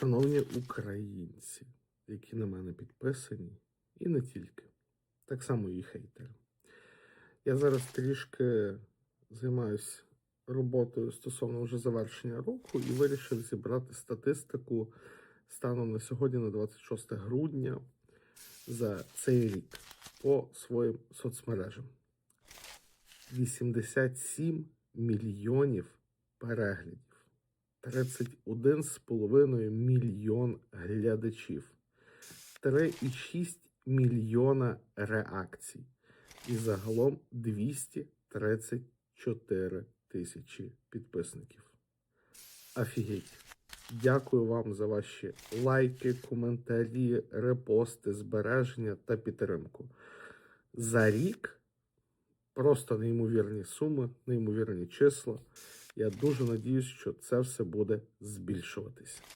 Шановні українці, які на мене підписані, і не тільки, так само і хейтери. Я зараз трішки займаюся роботою стосовно вже завершення року і вирішив зібрати статистику станом на сьогодні, на 26 грудня, за цей рік по своїм соцмережам. 87 мільйонів переглядів. 31,5 мільйон глядачів, 3,6 мільйона реакцій і загалом 234 тисячі підписників. Офігеть! Дякую вам за ваші лайки, коментарі, репости, збереження та підтримку. За рік просто неймовірні суми, неймовірні числа. Я дуже надіюсь, що це все буде збільшуватися.